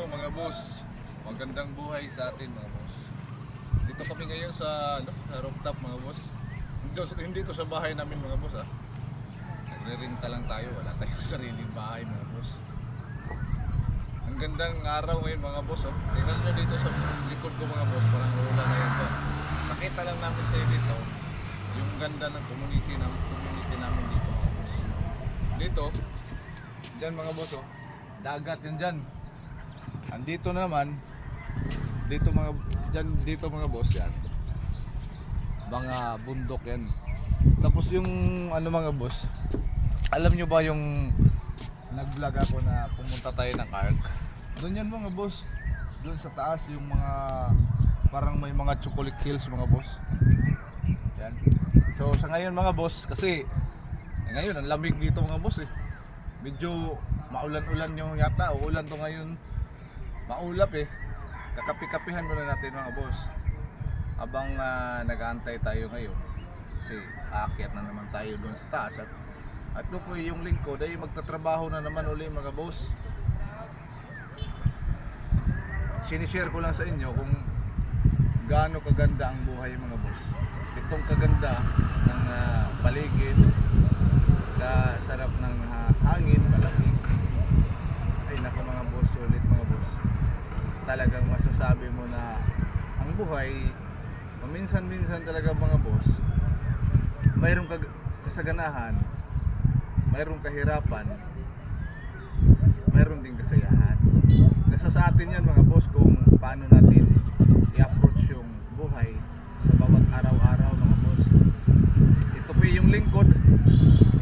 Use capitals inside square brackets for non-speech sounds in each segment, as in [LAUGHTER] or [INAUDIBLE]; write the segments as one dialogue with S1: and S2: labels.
S1: Hello mga boss. Magandang buhay sa atin mga boss. Dito kami ngayon sa, ano, sa rooftop mga boss. Hindi, hindi to sa bahay namin mga boss ah. Nagre-renta lang tayo. Wala tayong [LAUGHS] sariling bahay mga boss. Ang gandang araw ngayon mga boss. Oh. Tingnan nyo dito sa likod ko mga boss. Parang ulan na yan to. Nakita lang namin sa dito yung ganda ng community namin, community namin dito mga boss. Dito, dyan mga boss oh. Dagat yan dyan. Andito naman, dito mga dyan dito mga boss yan. Mga bundok yan. Tapos yung ano mga boss, alam nyo ba yung nag-vlog ako na pumunta tayo ng Ark? Doon yan mga boss. Doon sa taas yung mga parang may mga chocolate hills mga boss. Yan. So sa ngayon mga boss kasi eh, ngayon ang lamig dito mga boss eh. Medyo maulan-ulan yung yata, uulan to ngayon. Maulap eh. Kakapi-kapihan muna natin mga boss. Habang ah, nag-aantay tayo ngayon. Kasi aakyat na naman tayo doon sa taas at at po yung lingkod ay magtatrabaho na naman uli mga boss. Sinishare ko lang sa inyo kung gaano kaganda ang buhay mga boss. Itong kaganda ng ah, paligid, kasarap ng ah, hangin, malamig. Ay nako mga boss, sulit mga boss. Talagang masasabi mo na ang buhay, paminsan-minsan talaga mga boss, mayroong kasaganahan, mayroong kahirapan, mayroon din kasayahan. Nasa sa atin yan mga boss kung paano natin i-approach yung buhay sa bawat araw-araw mga boss. Ito po yung lingkod,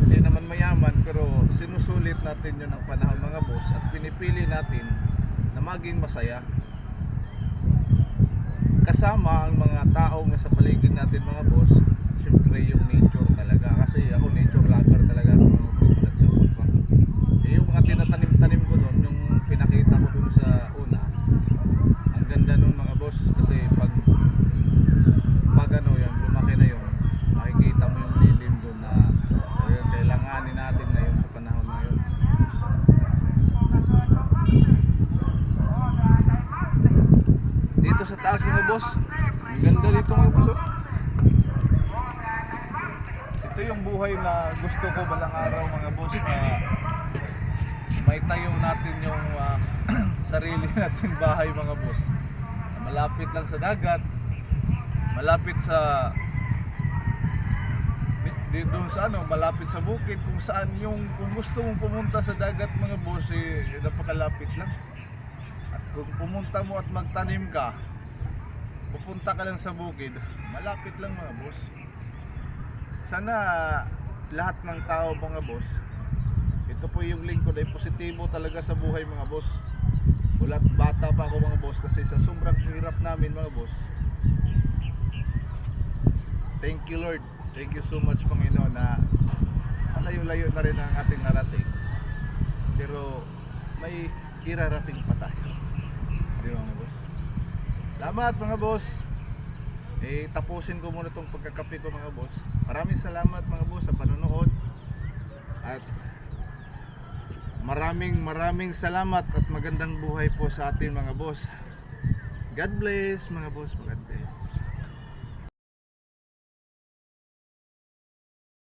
S1: hindi naman mayaman pero sinusulit natin yun ng panahon mga boss at pinipili natin na maging masaya. Kasama ang mga taong nasa paligid natin mga boss, syempre yung nature talaga kasi ako nature lover talaga ako, mga boss mulat sa pa. Eh, yung mga tinatanim-tanim ko doon, yung pinakita ko doon sa una, ang ganda nun mga boss kasi pag pag ano yan, lumaki na yun, makikita mo yung lilim doon na ayun, kailanganin natin ngayon sa panahon ngayon. Dito sa taas mga boss, ganda dito mga boss. oh. Ito yung buhay na gusto ko balang araw mga boss na may tayo natin yung ah, [CLEARS THROAT] sarili [LAUGHS] nating bahay mga boss. Malapit lang sa dagat, malapit sa di doon sa ano, malapit sa bukid kung saan yung kung gusto mong pumunta sa dagat mga boss eh, napakalapit lang. Kung pumunta mo at magtanim ka, pupunta ka lang sa bukid, malapit lang mga boss. Sana lahat ng tao mga boss, ito po yung lingkod ay positibo talaga sa buhay mga boss. Wala bata pa ako mga boss kasi sa sobrang hirap namin mga boss. Thank you Lord. Thank you so much Panginoon na malayo-layo na rin ang ating narating. Pero may irarating pa tayo. Ba mga boss? Salamat mga boss. Eh tapusin ko muna itong pagkakape ko mga boss. Maraming salamat mga boss sa panonood. At maraming maraming salamat at magandang buhay po sa atin mga boss. God bless mga boss. God bless.